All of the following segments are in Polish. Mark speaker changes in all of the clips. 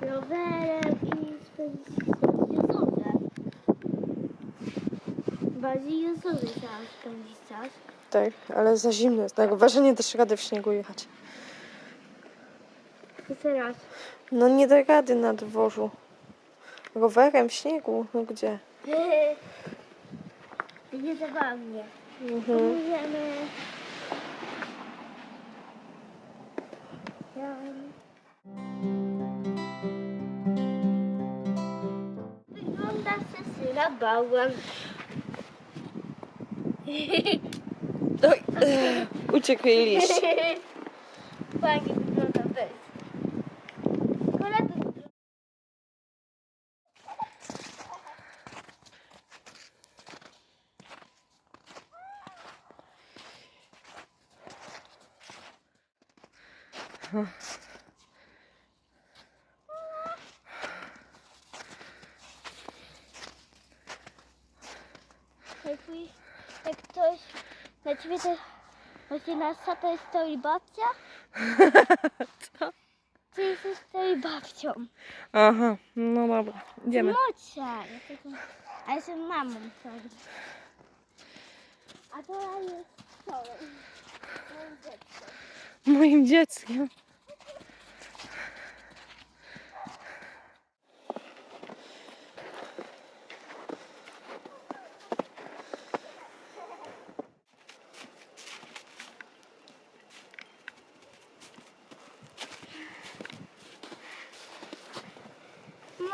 Speaker 1: rowerem i spędzić jezorze. Bardziej jezorze chciałam spędzić czas.
Speaker 2: Tak, ale za zimno jest. Tak, uważaj, nie dasz rady w śniegu jechać.
Speaker 1: I teraz.
Speaker 2: No nie da rady na dworzu. Rowerem w śniegu? No gdzie?
Speaker 1: Będzie zabawnie.
Speaker 2: Mhm.
Speaker 1: Możemy...
Speaker 2: da Cecília Bauer. Uciekliście.
Speaker 1: Fajnie wygląda bez. Huh. Jak, jak ktoś na ciebie to właśnie na to jest stoi babcia?
Speaker 2: Co?
Speaker 1: Ty jesteś stoi babcią.
Speaker 2: Aha, no dobra, idziemy.
Speaker 1: Mocia. Ja tylko... A jestem mamą sorry. A to ja jest sorry. Moim dzieckiem.
Speaker 2: Moim dzieckiem.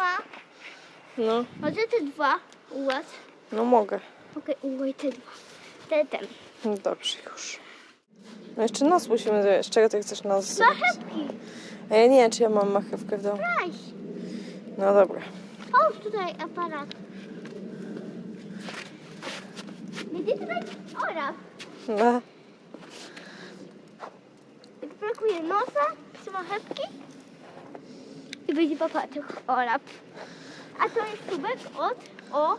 Speaker 1: Ma,
Speaker 2: No,
Speaker 1: może te dwa u was?
Speaker 2: no mogę.
Speaker 1: Okej, okay, te dwa. Te ten.
Speaker 2: No dobrze już. No jeszcze nos musimy zjeść. Czego ty chcesz nos zrobić?
Speaker 1: Marchewki.
Speaker 2: A ja nie wiem, czy ja mam marchewkę w domu.
Speaker 1: Weź.
Speaker 2: No dobra.
Speaker 1: Połóż tutaj aparat. Gdzie tutaj oraf?
Speaker 2: No.
Speaker 1: Jak brakuje nosa, czy marchewki i będzie popatrzył oraf. A to jest tubek od o.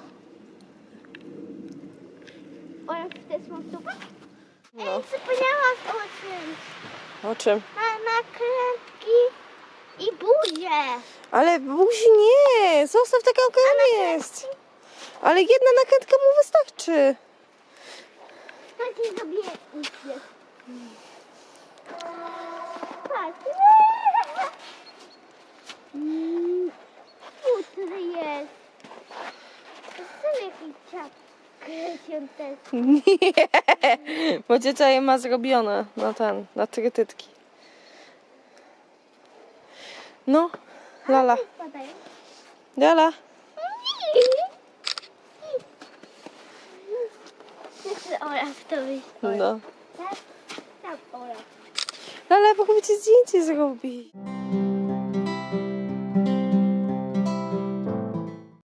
Speaker 1: Oraf też ma tubek?
Speaker 2: No.
Speaker 1: Ej, zapomniałam o tym.
Speaker 2: O czym?
Speaker 1: Ma naklejki i buzię.
Speaker 2: Ale buzi nie! Zostaw taką, jaka jest. Ale jedna nakrętka mu wystarczy.
Speaker 1: Tak nie zrobię uśmiech. Patrz. Mm, Futry jest. To się też.
Speaker 2: Nie, bo je ma zrobione na ten, na trytytki. No, Lala. Lala.
Speaker 1: Olaf to.
Speaker 2: No.
Speaker 1: Tak? Tam Olaf.
Speaker 2: Lala, bo chcę zdjęcie zrobić.